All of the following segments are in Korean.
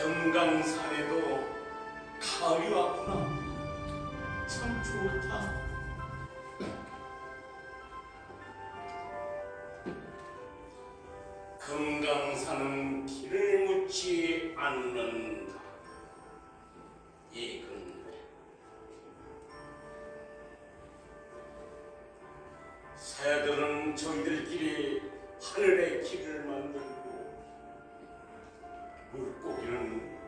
금강산에도 가을이 왔구나. 참 좋다. 금강산은 길을 묻지 않는다. 이근래 새들은 저희들끼리 하늘의 길을 만들고 물고기는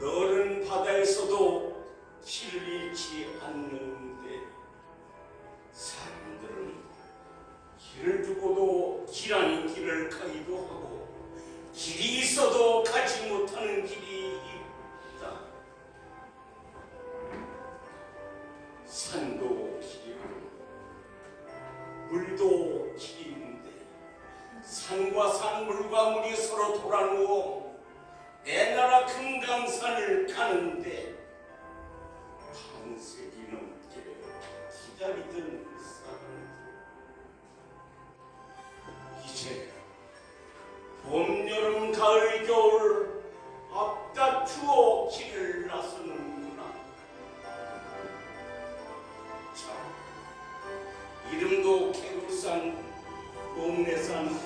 너른 바다에서도 길을 잃지 않는데 사람들은 길을 두고도 길 아닌 길을 가기도 하고 길이 있어도 가지 못하는 길이 있다. 산도 길이고 물도 길인데 산과 산 물과 물이 서로 돌아누워 내 나라 금강산을 가는데 봄, 여름, 가을, 겨울 앞다투어 길을 나서는구나. 참 이름도 개굴산, 옥내산,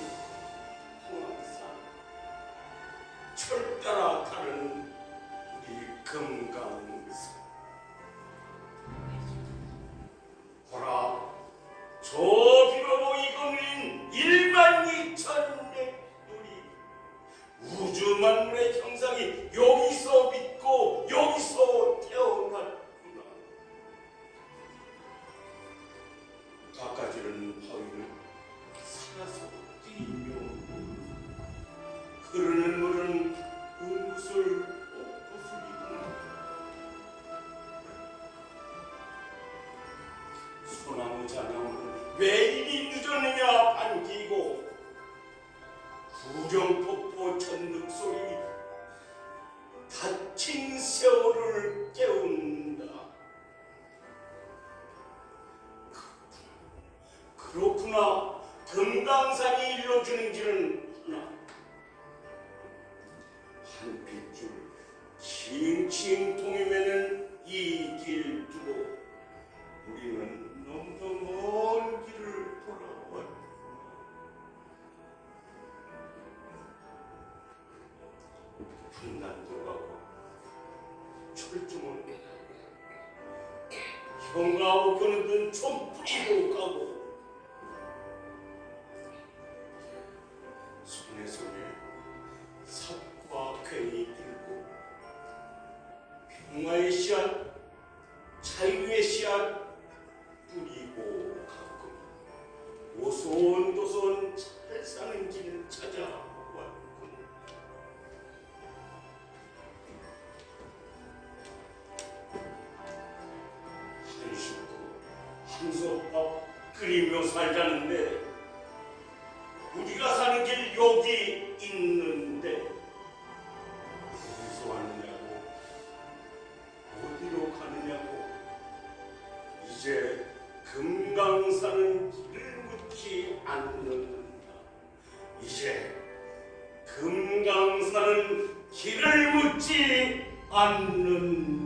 홍암산. 철 따라 가는 우리 금강 자나무는 왜 이리 늦었느냐 반기고 구경폭포 천득 소리 다친 세월을 깨운다. 그렇구나. 금강산이 일러주는 길은 하나 분단도 가고 철중을 형과 오교는 든 촌풀이도 가고 손에 손에 삽과 괭이 들고 평화의 씨앗 자유의 씨앗 뿌리고 가끔 오손도손 끓이며 살자는데 우리가 사는 길 여기 있는데 어디서 왔느냐고 어디로 가느냐고 이제 금강산은 길을 묻지 않는다. 이제 금강산은 길을 묻지 않는다.